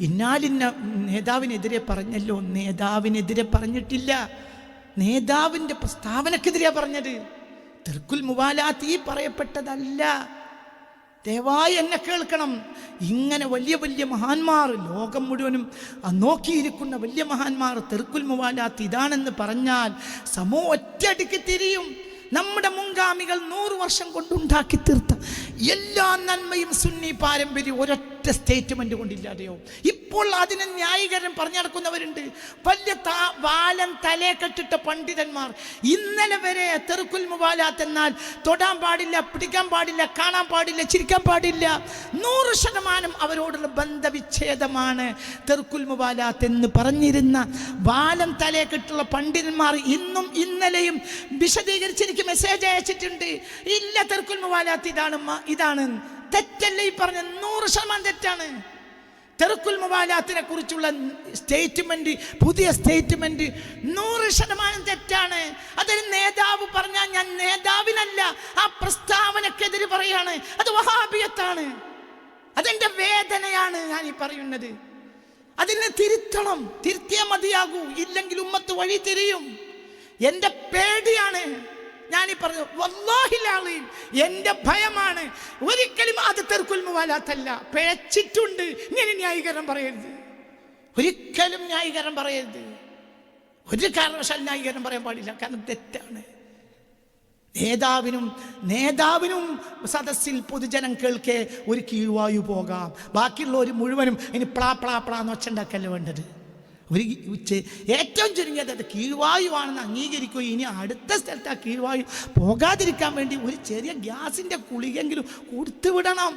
ഇന്നാലിന്ന നേതാവിനെതിരെ പറഞ്ഞല്ലോ. നേതാവിനെതിരെ പറഞ്ഞിട്ടില്ല. നേതാവിന്റെ പ്രസ്താവനക്കെതിരെയാ പറഞ്ഞത്. തെർക്കുൽ മുബാലാത്ത് പറയപ്പെട്ടതല്ല. ദയവായി എന്നെ കേൾക്കണം. ഇങ്ങനെ വലിയ വലിയ മഹാന്മാർ ലോകം മുഴുവനും നോക്കിയിരിക്കുന്ന വലിയ മഹാന്മാർ തെർക്കുൽ മുവാലാത്ത് ഇതാണെന്ന് പറഞ്ഞാൽ സമൂഹം ഒറ്റയടിക്ക് തിരിയും. നമ്മുടെ മുൻഗാമികൾ നൂറ് വർഷം കൊണ്ടുണ്ടാക്കി തീർത്ത എല്ലാ നന്മയും സുന്നി പാരമ്പര്യം ഒരൊറ്റ സ്റ്റേറ്റ്മെന്റ് കൊണ്ടില്ലാതെയോ? ഇപ്പോൾ അതിന് ന്യായീകരണം പറഞ്ഞു നടക്കുന്നവരുണ്ട്. വലിയ താ- വാലൻ തലേ കെട്ടിട്ട പണ്ഡിതന്മാർ. ഇന്നലെ വരെ തെറുക്കുൽ മുബാലാത്ത് എന്നാൽ തൊടാൻ പാടില്ല പിടിക്കാൻ പാടില്ല കാണാൻ പാടില്ല ചിരിക്കാൻ പാടില്ല. നൂറ് ശതമാനം അവരോടുള്ള ബന്ധവിച്ഛേദമാണ് തെറുക്കുൽ മുബാലാത്ത് എന്ന് പറഞ്ഞിരുന്ന വാലം തലേ കെട്ടുള്ള പണ്ഡിതന്മാർ ഇന്നും ഇന്നലെയും വിശദീകരിച്ച് എനിക്ക് മെസ്സേജ് അയച്ചിട്ടുണ്ട്. ഇല്ല തെറുക്കുൽ മുബാലാത്ത് ഇതാണ് ഇതാണ്. തെറ്റല്ലേ ഈ പറഞ്ഞ നൂറ് ശതമാനം തെറ്റാണ്. തെറുക്കുൽ മുബാലാത്തിനെ കുറിച്ചുള്ള സ്റ്റേറ്റ്മെന്റ് പുതിയ സ്റ്റേറ്റ്മെന്റ് നൂറ് ശതമാനം തെറ്റാണ്. അതൊരു നേതാവ് പറഞ്ഞാൽ ഞാൻ നേതാവിനല്ല ആ പ്രസ്താവനക്കെതിരെ പറയാണ്. അത് വഹാബിയത്താണ്. അതെന്റെ വേദനയാണ് ഞാൻ ഈ പറയുന്നത്. അതിനെ തിരുത്തണം. തിരുത്തിയാൽ മതിയാകൂ. ഇല്ലെങ്കിൽ ഉമ്മത്ത് വഴി തിരിയും. എന്റെ പേടിയാണ്. ഈ പറഞ്ഞു വല്ലാഹിലാളീം എന്റെ ഭയമാണ്. ഒരിക്കലും അത് തെർക്കുൽ വാലാത്തല്ല പിഴച്ചിട്ടുണ്ട്. ഇങ്ങനെ ന്യായീകരണം പറയരുത്. ഒരിക്കലും ന്യായീകരണം പറയരുത്. ഒരു കാരണവശാൽ ന്യായീകരണം പറയാൻ പാടില്ല. കാരണം തെറ്റാണ്. നേതാവിനും നേതാവിനും സദസ്സിൽ പൊതുജനം കേൾക്കെ ഒരു കീഴ്വായു പോകാം. ബാക്കിയുള്ളവർ മുഴുവനും ഇനി പ്ലാ പ്ലാ പ്ലാ എന്ന് വെച്ചുണ്ടാക്കല്ലേ വേണ്ടത്? ഒരു ഏറ്റവും ചുരുങ്ങിയത് അത് കീഴ്വായുവാണെന്ന് അംഗീകരിക്കുക ഇനി അടുത്ത സ്ഥലത്ത് ആ കീഴ്വായു പോകാതിരിക്കാൻ വേണ്ടി ഒരു ചെറിയ ഗ്യാസിന്റെ കുളിയെങ്കിലും കൊടുത്തു വിടണം